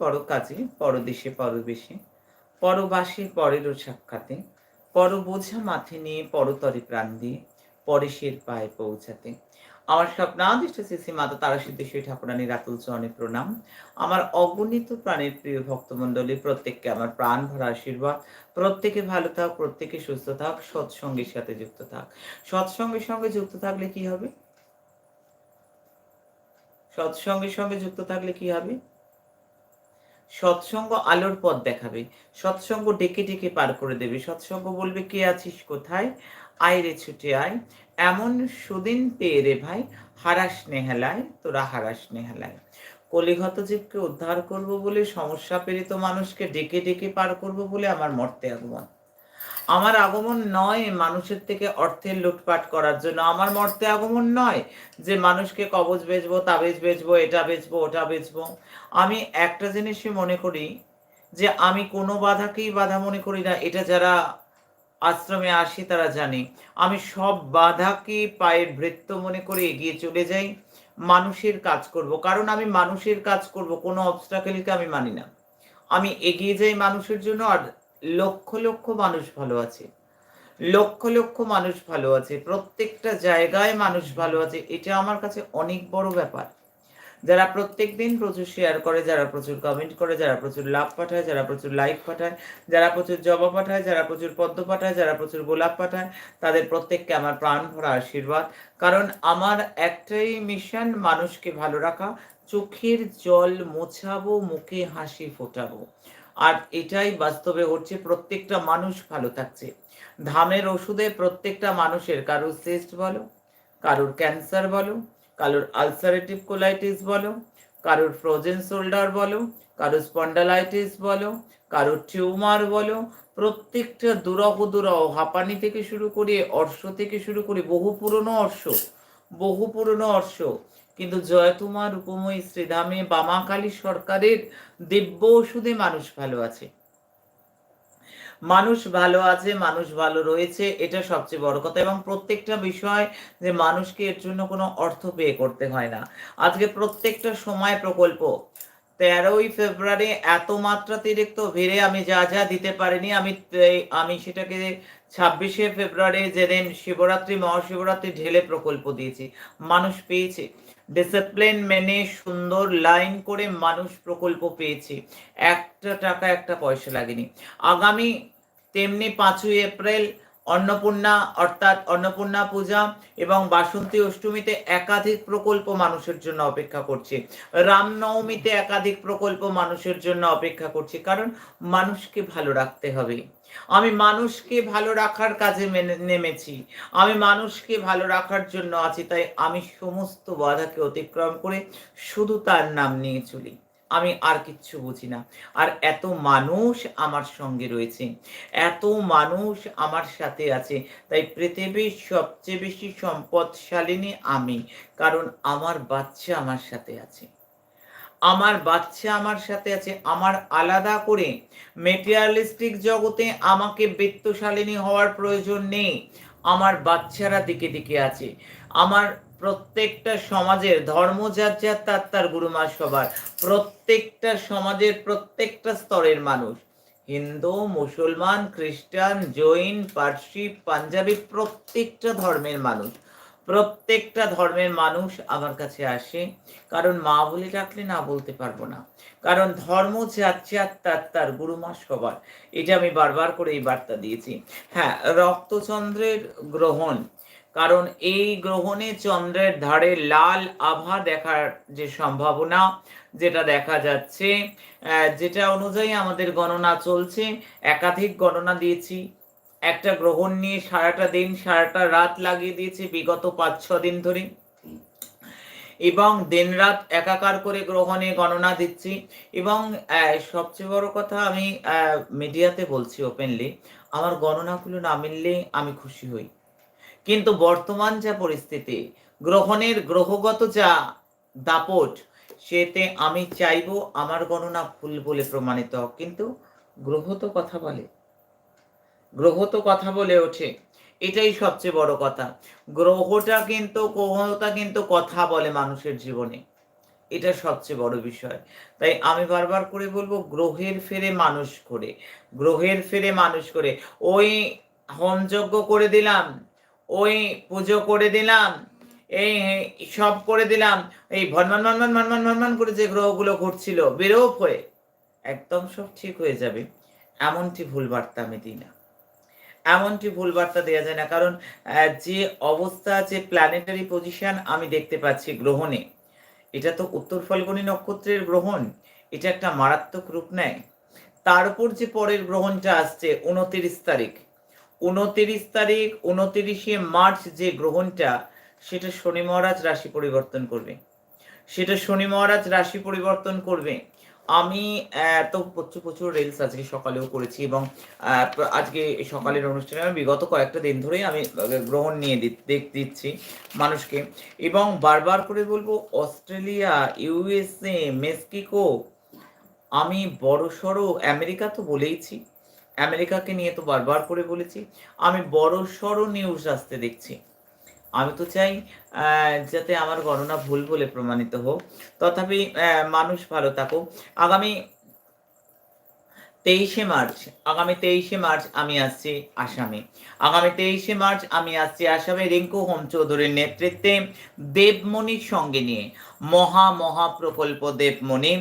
পরকাজে, পরদেশে পরবেশে, পরবাসে পরেরও সাক্ষাতে পর বোঝা মাথে নিয়ে পরতরে প্রাণ দিয়ে পরেশের পায়ে পৌঁছাতে। আমার স্বপ্নাদিষ্ট শ্রী মাতা তারা সিদ্ধেশ্বরী ঠাকুরানী রাতুল চরণে প্রণাম। আমার অগণিত প্রাণের প্রিয় ভক্তমণ্ডলী, প্রত্যেককে আমার প্রাণ ভরা আশীর্বাদ। প্রত্যেকে ভালো থাক, প্রত্যেকে সুস্থ থাক, সৎসঙ্গের সাথে যুক্ত থাক। সৎসঙ্গের সঙ্গে যুক্ত থাকলে কি হবে? সৎসঙ্গের সঙ্গে যুক্ত থাকলে কি হবে? সৎসঙ্গ আলোর পথ দেখাবে। সৎসঙ্গ ডেকে ডেকে পার করে দেবে। সৎসঙ্গ বলবে, কে আছিস কোথায়? আয় রে ছুটে আয়। এমন সুদিন পেয়ে রে ভাই, হারাস নেহালায়, তোরা হারাস নেহালায়। কলিঘত জীবকে উদ্ধার করব বলে, সমস্যা পীড়িত মানুষকে ডেকে ডেকে পার করব বলে আমার মর্তে আগমন। আমার আগমন নয় মানুষের থেকে অর্থের লুটপাট করার জন্য। আমার মর্তে আগমন নয় যে মানুষকে কবজ বেচবো, তাবিজ বেচবো, এটা বেচবো, ওটা বেচবো। আমি একটা জিনিসই মনে করি যে আমি কোনো বাধাকেই বাধা মনে করি না, এটা যারা আশ্রমে আসি তারা জানে। আমি সব বাধাকে পায়ের বৃত্ত মনে করে এগিয়ে চলে যাই, মানুষের কাজ করব। কারণ আমি মানুষের কাজ করব, কোনো অবস্টাকেলকে আমি মানি না। আমি এগিয়ে যাই মানুষের জন্য আর লক্ষ লক্ষ মানুষ ভালো আছে। লক্ষ লক্ষ মানুষ ভালো আছে, প্রত্যেকটা জায়গায় মানুষ ভালো আছে, এটা আমার কাছে অনেক বড় ব্যাপার। যারা প্রত্যেক দিন প্রচুর শেয়ার করে, যারা প্রচুর কমেন্ট করে, যারা প্রচুর লাভ পাঠায়, যারা প্রচুর লাইক পাঠায়, যারা প্রচুর জবা পাঠায়, যারা প্রচুর পদ্ম পাঠায়, যারা প্রচুর গোলাপ পাঠায়, তাদের প্রত্যেককে আমার প্রাণ ভরা আশীর্বাদ। কারণ আমার একটাই মিশন মানুষকে ভালো রাখা, চোখের জল মোছাবো, মুখে হাসি ফোটাবো। আর এটাই বাস্তবে হচ্ছে প্রত্যেকটা মানুষ ভালো থাকছে। ধামের ওষুধে প্রত্যেকটা মানুষের, কারোর সিস্ট বলো, কারোর ক্যান্সার বলো, কারোর আলসারেটিভ কোলাইটিস বলো, কারোর ফ্রোজেন শোল্ডার বলো, কারোর স্পন্ডালাইটিস বলো, কারোর টিউমার বলো, প্রত্যেকটা দুরহ দুরহ, হাঁপানি থেকে শুরু করে, অর্শ থেকে শুরু করে, বহু পুরনো অর্শ, বহু পুরনো অর্শ কিন্তু জয়তুমার উপময়ী শ্রীধামে বামাকালী সরকারের দিব্য ওষুধে মানুষ ভালো আছে। মানুষ ভালো আছে, মানুষ ভালো রয়েছে, এটা সবচেয়ে বড় কথা। এবং প্রত্যেকটা বিষয় যে মানুষকে এর জন্য কোনো অর্থ পে করতে হয় না। আজকে প্রত্যেকটা সময় প্রকল্প, তেরোই ফেব্রুয়ারি এত মাত্রাতিরিক্ত ভিড়ে আমি যা যা দিতে পারিনি, আমি আমি সেটাকে ছাব্বিশে ফেব্রুয়ারি যেদিন শিবরাত্রি, মহাশিবরাত্রি ঢেলে প্রকল্প দিয়েছি। মানুষ পেয়েছে। ডিসিপ্লিন মেনে সুন্দর লাইন করে মানুষ প্রকল্প পেয়েছে। একটা টাকা, একটা পয়সা লাগেনি। আগামী তেমনি পাঁচই এপ্রিল অন্নপূর্ণা, অর্থাৎ অন্নপূর্ণা পূজা এবং বাসন্তী অষ্টমীতে একাধিক প্রকল্প মানুষের জন্য অপেক্ষা করছে। রামনবমীতে একাধিক প্রকল্প মানুষের জন্য অপেক্ষা করছে। কারণ মানুষকে ভালো রাখতে হবে। আমি মানুষকে ভালো রাখার কাজে নেমেছি। আমি মানুষকে ভালো রাখার জন্য আছি, তাই আমি সমস্ত বাধাকে অতিক্রম করে শুধু তার নাম নিয়ে চলি। আমি আর কিচ্ছু বুঝি না। আর এত মানুষ আমার সঙ্গে রয়েছে। এত মানুষ আমার সাথে আছে। তাই পৃথিবীর সবচেয়ে বেশি সম্পদশালিনী আমি, কারণ আমার বাচ্চা আমার সাথে আছে। আমার বাচ্চা আমার সাথে আছে, আমার আলাদা করে মেটেরিয়ালিস্টিক জগতে আমাকে বৃত্তশালিনী হওয়ার প্রয়োজন নেই। আমার বাচ্চারা দিকে দিকে আছে। আমার প্রত্যেকটা সমাজের ধর্ম যার যার, তার তার গুরুমা সবার। প্রত্যেকটা সমাজের প্রত্যেকটা স্তরের মানুষ। হিন্দু, মুসলমান, খ্রিস্টান, জৈন, পার্সি, পাঞ্জাবি প্রত্যেকটা ধর্মের মানুষ। প্রত্যেকটা ধর্মের মানুষ আমার কাছে আসে। কারণ মা বলে ডাকলে না বলতে পারব না। কারণ ধর্ম আর তার তার গুরুমা সবার। এটা আমি বারবার করে এই বার্তা দিয়েছি। হ্যাঁ রক্তচন্দ্রের গ্রহণ। কারণ এই গ্রহণে চন্দ্রের ধারে লাল আভা দেখার যে সম্ভাবনা, যেটা দেখা যাচ্ছে যেটা অনুযায়ী আমাদের গণনা চলছে। একাধিক গণনা দিয়েছি। একটা গ্রহণ নিয়ে সারাটা দিন, সারাটা রাত লাগিয়ে দিয়েছে বিগত পাঁচ, ছ দিন ধরে। এবং দিন রাত একাকার করে গ্রহণে গণনা দিচ্ছি। এবং সবচেয়ে বড় কথা আমি মিডিয়াতে বলছি ওপেনলি আমার গণনাগুলো না মিললে আমি খুশি হই। কিন্তু বর্তমান যা পরিস্থিতি, গ্রহণের গ্রহগত যা দাপট, সেতে আমি চাইব আমার গণনা ভুল বলে প্রমাণিত হোক। কিন্তু গ্রহ তো কথা বলে। গ্রহ তো কথা বলে ওঠে। এটাই সবচেয়ে বড় কথা। গ্রহটা কিন্তু গ্রহটা কিন্তু কথা বলে মানুষের জীবনে। এটা সবচেয়ে বড় বিষয়। তাই আমি বারবার করে বলব, গ্রহের ফেরে মানুষ করে। গ্রহের ফেরে মানুষ করে। ওই হোমযজ্ঞ করে দিলাম, ওই পুজো করে দিলাম, এই সব করে দিলাম, এই ভনমান ভনমান ভনমান ভনমান করে যে গ্রহগুলো ঘুরছিল বিরূপ হয়ে, একদম সব ঠিক হয়ে যাবে। এমনটি ভুল বার্তা আমি দিই না। এমনটি ভুল বার্তা দেওয়া যায় না। কারণ যে অবস্থা, যে প্ল্যানেটারি পজিশন আমি দেখতে পাচ্ছি গ্রহণে, এটা তো উত্তর ফলগুনি নক্ষত্রের গ্রহণ, এটা একটা মারাত্মক রূপ নেয়। তার উপর যে পরের গ্রহণটা আসছে, উনতিরিশ তারিখ উনতিরিশ তারিখ, উনতিরিশে মার্চ যে গ্রহণটা, সেটা শনি মহারাজ রাশি পরিবর্তন করবে। সেটা শনি মহারাজ রাশি পরিবর্তন করবে। আমি তো প্রচুর প্রচুর রিলস আজকে সকালেও করেছি এবং আজকে সকালের অনুষ্ঠানে আমি বিগত কয়েকটা দিন ধরেই আমি গ্রহণ নিয়ে দেখ, দিচ্ছি মানুষকে। এবং বারবার করে বলব, অস্ট্রেলিয়া ইউএসএ মেক্সিকো আমি বড় সড়ো আমেরিকা তো বলেইছি। আমেরিকাকে নিয়ে তো বারবার করে বলেছি। আমি বড় সড়ো নিউজ আসতে দেখছি। আমি তো চাই যাতে আমার গণনা ভুল বলে প্রমাণিত হোক। তথাপি মানুষ ভালো থাকুক। আগামী তেইশে মার্চ, আগামী তেইশে মার্চ আমি আসছি আসামে। আগামী তেইশে মার্চ আমি আসছি আসামে রিঙ্কু হোম চৌধুরীর নেতৃত্বে দেবমণির সঙ্গে নিয়ে। মহা মহা প্রকল্প দেবমণি।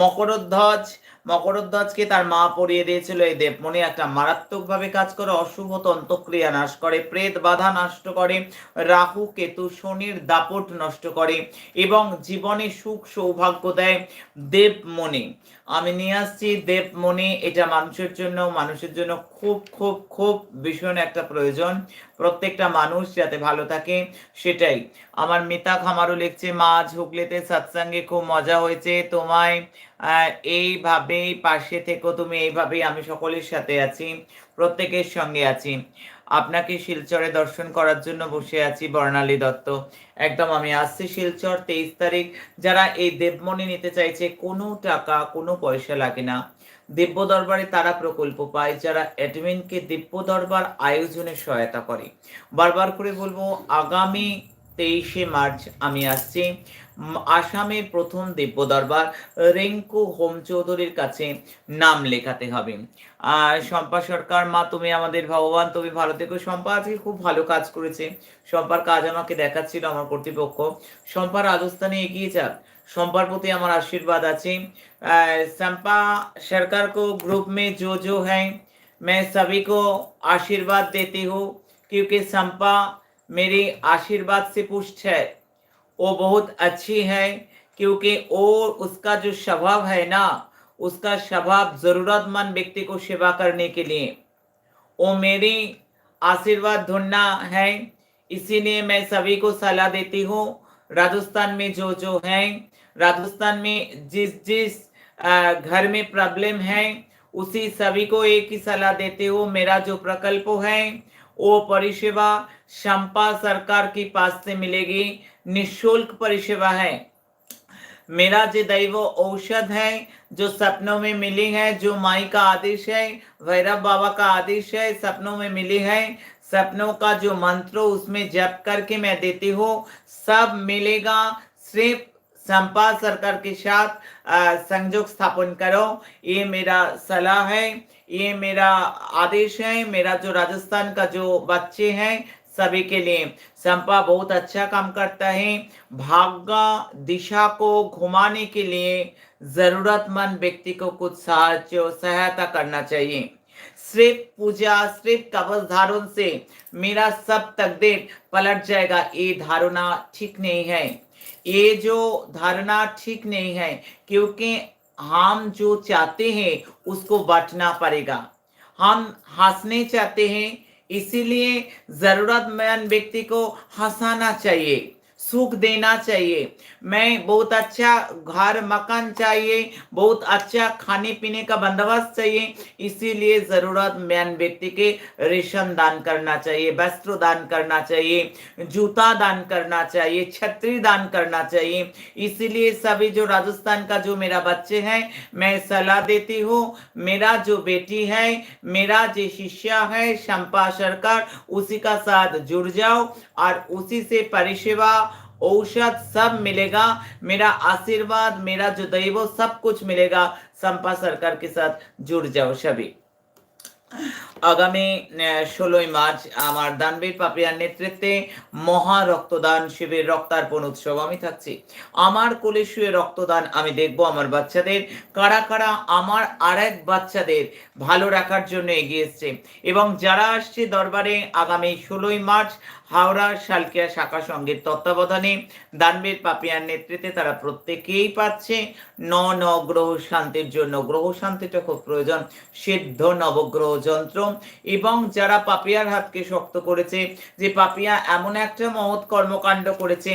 মকরধ্বজ, মকরধ্বজকে তার মা পড়িয়ে দিয়েছিল এই দেবমণি। একটা মারাত্মকভাবে কাজ করে, অশুভ তন্ত্রক্রিয়া নাশ করে, প্রেত বাধা নষ্ট করে, রাহু, কেতু, শনির দাপট নষ্ট করে এবং জীবনে সুখ সৌভাগ্য দেয় দেবমণি। আমি নিয়ে আসছি দেবমণি। এটা মানুষের জন্য মানুষের জন্য খুব খুব খুব ভীষণ একটা প্রয়োজন। প্রত্যেকটা মানুষ যাতে ভালো থাকে, সেটাই। আমার মিতা খামারও লিখছে, মা, ঝুকলেতে সৎসঙ্গে খুব মজা হয়েছে। তোমায় এইভাবেই পাশে থেকো, তুমি এইভাবেই আমি সকলের সাথে আছি, প্রত্যেকের সঙ্গে আছি। আপনাকে শিলচরে দর্শন করার জন্য বসে আছি, বর্ণালী দত্ত। একদম, আমি আসছি শিলচর তেইশ তারিখ। যারা এই দেবমণি নিতে চাইছে, কোনো টাকা, কোনো পয়সা লাগে না। দিব্য দরবারে তারা প্রকল্প পায় যারা অ্যাডমিনকে দিব্য দরবার আয়োজনে সহায়তা করে। বারবার করে বলব, আগামী তেইশে মার্চ আমি আসছি আসামে প্রথম দিব্য দরবার রেঙ্কু হোম চৌধুরীর কাছে নাম লেখাতে হবে। আর শম্পা সরকার, মা, তুমি আমাদের ভগবান, তুমি ভালো থেকো। শম্পা আজকে খুব ভালো কাজ করেছে। শম্পার কাজ আমাকে দেখাচ্ছিল আমার কর্তৃপক্ষ। শম্পা রাজস্থানে এগিয়ে যাক। शंपर प्रति हमारा आशीर्वाद अच्छे संपा सरकार को ग्रुप में जो जो है, मैं सभी को आशीर्वाद देती हूँ, क्योंकि संपा मेरी आशीर्वाद से पुष्ट है। वो बहुत अच्छी है, क्योंकि और उसका जो स्वभाव है ना, उसका स्वभाव जरूरतमंद व्यक्ति को सेवा करने के लिए। वो मेरी आशीर्वाद ढूंढना है, इसीलिए मैं सभी को सलाह देती हूँ, राजस्थान में जो जो है राजस्थान में जिस जिस घर में प्रॉब्लम है, उसी सभी को एक ही सलाह देते हो, मेरा जो प्रकल्प है वो परिसेवा शंपा सरकार के पास से मिलेगी, निशुल्क परिसेवा है। मेरा जो दैव औषध है, जो सपनों में मिली है, जो माई का आदेश है, भैरव बाबा का आदेश है, सपनों में मिली है, सपनों का जो मंत्र उसमें जप करके मैं देती हूँ, सब मिलेगा, सिर्फ़ संपाद सरकार के साथ संयोग स्थापन करो। ये मेरा सलाह है, ये मेरा आदेश है, मेरा जो राजस्थान का जो बच्चे हैं सभी के लिए। संपा बहुत अच्छा काम करता है। भाग्य दिशा को घुमाने के लिए जरूरतमंद व्यक्ति को कुछ साहाय्य सहायता करना चाहिए। सिर्फ़ पूजा, सिर्फ़ कवच धारण से मेरा सब तकदीर पलट जाएगा। ये धारणा ठीक नहीं है। ये जो धारणा ठीक नहीं है, क्योंकि हम जो चाहते हैं, उसको बांटना पड़ेगा। हम हंसने चाहते हैं, इसीलिए जरूरतमंद व्यक्ति को हंसाना चाहिए। सुख देना चाहिए। मैं बहुत अच्छा घर, मकान चाहिए, बहुत अच्छा खाने पीने का बंदोबस्त चाहिए। इसीलिए जरूरतमंद व्यक्ति के रेशम दान करना चाहिए, वस्त्र दान करना चाहिए, जूता दान करना चाहिए, छतरी दान करना चाहिए। इसीलिए सभी जो राजस्थान का जो मेरा बच्चे हैं, मैं सलाह देती हूँ, मेरा जो बेटी है, मेरा जो शिष्या है, शंपा सरकार, उसी का साथ जुड़ जाओ और उसी से परिसेवा औषध सब मिलेगा, मेरा आशीर्वाद, मेरा जो दैव, सब कुछ मिलेगा। संपा सरकार के साथ जुड़ जाओ सभी। আগামী ষোলোই মার্চ আমার দানবীর পাপিয়ার নেতৃত্বে মহা রক্তদান শিবির, রক্তার্পণ উৎসব। আমি থাকছি। আমার কোলে শুয়ে রক্তদান আমি দেখব আমার বাচ্চাদের। কারা কারা আমার আর এক বাচ্চাদের ভালো রাখার জন্য এগিয়ে এসছে। এবং যারা আসছে দরবারে আগামী ষোলোই মার্চ হাওড়া, শালকিয়া শাখা সংঘের তত্ত্বাবধানে দানবীর পাপিয়ার নেতৃত্বে তারা প্রত্যেকেই পাচ্ছে। ন ন, গ্রহ শান্তির জন্য। গ্রহ শান্তিটা খুব প্রয়োজন। সিদ্ধ নবগ্রহ যন্ত্র এবং যারা পাপিয়ার হাতকে শক্ত করেছে, যে পাপিয়া এমন একটা মহৎ কর্মকাণ্ড করেছে,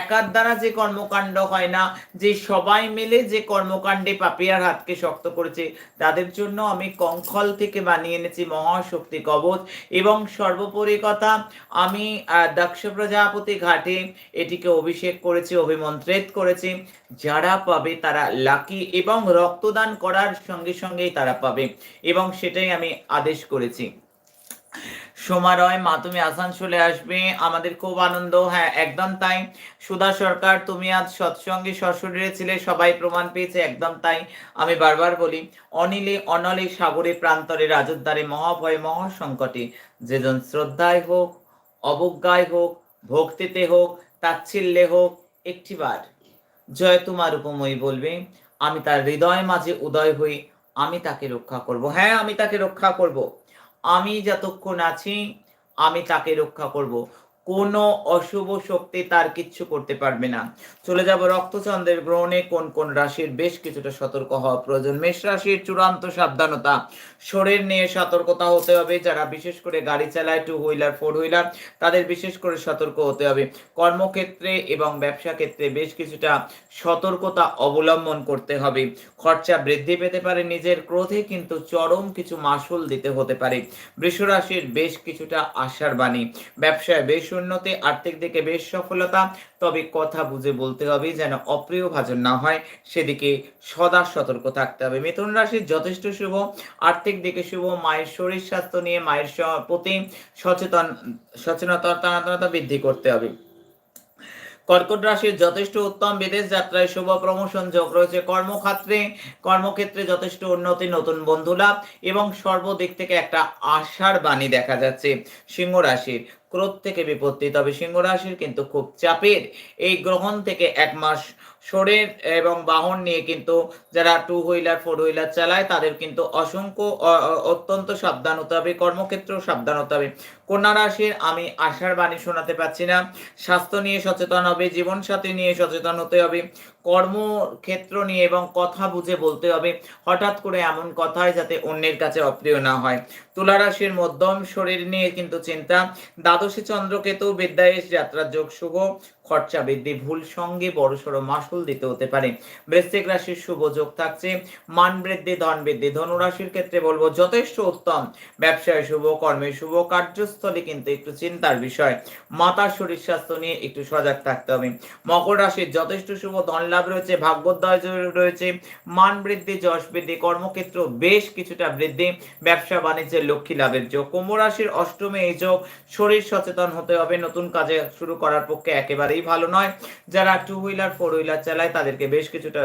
একার দ্বারা যে কর্মকাণ্ড হয় না, যে সবাই মিলে যে কর্মকাণ্ডে পাপিয়ার হাতকে শক্ত করেছে, তাদের জন্য আমি কঙ্খল থেকে বানিয়ে এনেছি মহাশক্তি কবচ এবং সর্বোপরি কথা, আমি দক্ষ প্রজাপতি ঘাটে এটিকে অভিষেক করেছি, অভিমন্ত্রিত করেছি। যারা পাবে তারা লাকি এবং রক্তদান করার সঙ্গে সঙ্গেই তারা পাবে এবং সেটাই আমি আদেশ করেছি। সোমা মা তুমি আসানসোলে আসবে। আমাদের খুব আনন্দ হ্যাঁ একদম তাই। সুধা সরকার, তুমি আজ সৎসঙ্গে সশরীরে ছিলে, সবাই প্রমাণ পেয়েছে, একদম তাই। আমি বারবার বলি, অনিলে অনলে সাগরে প্রান্তরে রাজদ্বারে মহাভয় মহাসংকটে। যেজন শ্রদ্ধায় হোক, অবজ্ঞায় হোক, ভক্তিতে হোক, তাচ্ছিল্যে হোক, একটিবার জয় তোমার উপময়ী বলবে। আমি তার হৃদয় মাঝে উদয় হই আমি তাকে রক্ষা করব। হ্যাঁ আমি তাকে রক্ষা করব। আমি যতক্ষণ আছি, আমি তাকে রক্ষা করব। কোনো অশুভ শক্তি তার কিচ্ছু করতে পারবে না। চলে যাব রক্তচন্দ্রের গ্রহণে, কোন কোন রাশির বেশ কিছুটা সতর্ক হওয়া প্রয়োজন। মেষ রাশির চূড়ান্ত সাবধানতা। শরীর নিয়ে সতর্কতা হতে হবে, যারা বিশেষ করে গাড়ি চালায় টু হুইলার ফোর হুইলার তাদের বিশেষ করে সতর্ক হতে হবে। কর্মক্ষেত্রে এবং ব্যবসা ক্ষেত্রে বেশ কিছুটা সতর্কতা অবলম্বন করতে হবে। খরচা বৃদ্ধি পেতে পারে নিজের ক্রোধে, কিন্তু চরম কিছু মাসুল দিতে হতে পারে। বৃষ রাশির বেশ কিছুটা আশার বাণী। ব্যবসায় বেশ উন্নতি আর্থিক দিকে বেশ সফলতা, তবে কথা বুঝে বলতে হবে যেন অপ্রিয় ভাজন না হয়, সেদিকে সদা সতর্ক থাকতে হবে। মিথুন রাশির যথেষ্ট শুভ, আর্থিক দিকে শুভ, মায়ের শরীর স্বাস্থ্য নিয়ে মায়ের প্রতি সচেতন, সচেতনতা বৃদ্ধি করতে হবে। কর্কট রাশির যথেষ্ট উত্তম বিদেশ যাত্রায় শুভ প্রমোশন যোগ রয়েছে। কর্মক্ষেত্রে কর্মক্ষেত্রে যথেষ্ট উন্নতি, নতুন বন্ধু লাভ এবং সর্বদিক থেকে একটা আশার বাণী দেখা যাচ্ছে সিংহ রাশির। ক্রোধ থেকে বিপত্তি। তবে সিংহ রাশির কিন্তু খুব চাপের। এই গ্রহণ থেকে এক মাস শরীর এবং বাহন নিয়ে কিন্তু যারা টু হুইলার ফোর হুইলার চালায়, তাদের কিন্তু অসংখ্য অত্যন্ত সাবধান হতে হবে, কর্মক্ষেত্রেও সাবধান হতে হবে। কন্যা রাশির, আমি আশার বাণী শোনাতে পারছি না। স্বাস্থ্য নিয়ে সচেতন হবে, জীবনসাথী নিয়ে সচেতন হতে হবে, কর্মক্ষেত্র নিয়ে এবং কথা বুঝে বলতে হবে, হঠাৎ করে এমন কথায় যাতে অন্যের কাছে অপ্রিয় না হয়। তুলা রাশির মধ্যম শরীর নিয়ে কিন্তু চিন্তা। দ্বাদশী চন্দ্রকেতু বিদ্যায়েশ যাত্রার যোগ শুভ। খরচা বৃদ্ধি ভুল সঙ্গে বড়সড় মাসুল দিতে হতে পারে। বৃশ্চিক রাশির শুভ যোগ থাকছে, মান বৃদ্ধি, ধন বৃদ্ধি ধনুরাশির ক্ষেত্রে বলব যথেষ্ট উত্তম। ব্যবসায় শুভ, কর্মে শুভ, কার্যস্থলে কিন্তু একটু চিন্তার বিষয়। মাতার শরীর স্বাস্থ্য নিয়ে একটু সজাগ থাকতে হবে। মকর রাশির যথেষ্ট শুভ, ধন লাভ রয়েছে, ভাগ্যোদয় রয়েছে, মান বৃদ্ধি, যশ বৃদ্ধি, কর্মক্ষেত্র বেশ কিছুটা বৃদ্ধি। ব্যবসা বাণিজ্যের লক্ষ্মী লাভের যোগ। কুম্ভ রাশির অষ্টমে এই যোগ শরীর সচেতন হতে হবে। নতুন কাজে শুরু করার পক্ষে একেবারেই ভালো নয় যারা টু হুইলার ফোর হুইলার চালায় তাদেরকে বেশ কিছুটা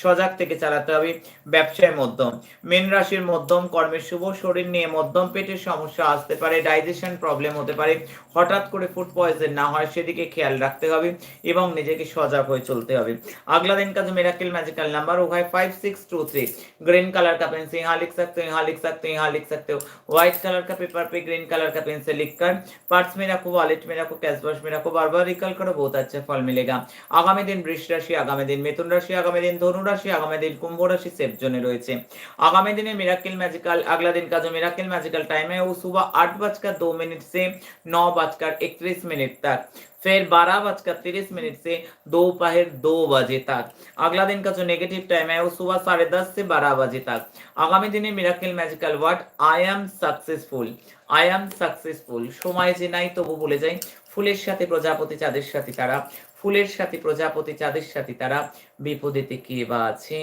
সজাগ থেকে চালাতে হবে ব্যবসায় মধ্যম মেন রাশির মধ্যম কর্মের শুভ শরীর নিয়ে মধ্যম পেটের সমস্যা আসতে পারে ডাইজেশন প্রবলেম হতে পারে হঠাৎ করে ফুড পয়জন না হয় সেদিকে খেয়াল রাখতে হবে এবং নিজেকে সজাগ হয়ে चलते হবে अगला दिन का जो मेराकिल मैजिकल नंबर वो है five six two three green colour का पेन से यहाँ लिख सकते हो यहाँ लिख सकते हो यहाँ लिख सकते हो व्हाइट कलर का पेपर पे ग्रीन कलर का पेन से लिखकर पर्स में रखो वॉलेट में रखो कैश बॉक्स में रखो बार बार रिकल करो बहुत अच्छा फल मिलेगा আগামী দিন বৃষ রাশি আগামী দিন মিথুন রাশি আগামী দিন ধনু রাশি আগামী দিন কুম্ভ রাশি সেফ জোনে রয়েছে आगामी दिन मिराकिल मैजिकल अगला दिन का जो मिराकिल मैजिकल टाइम है वो सुबह आठ बजकर दो मिनट से नौ बजकर इकतीस मिनट तक फिर बारह बजकर तीस मिनट से दोपहर दो बजे तक अगला दिन का जो नेगेटिव टाइम है वो सुबह साढ़े दस से बारह बजे तक आगामी दिन miracle magical word I am successful I am successful সময় যে নাই তবু বলে যাই ফুলের সাথে প্রজাপতি চাঁদের সাথে তারা ফুলের সাথে প্রজাপতি চাঁদের সাথে তারা বিপদেতে কে বা আছে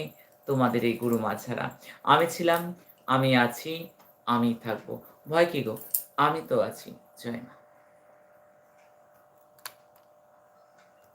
তোমাদের এই গুরু মা ছাড়া আমি ছিলাম আমি আছি আমি থাকবো ভয় কি গো আমি তো আছি জয় মা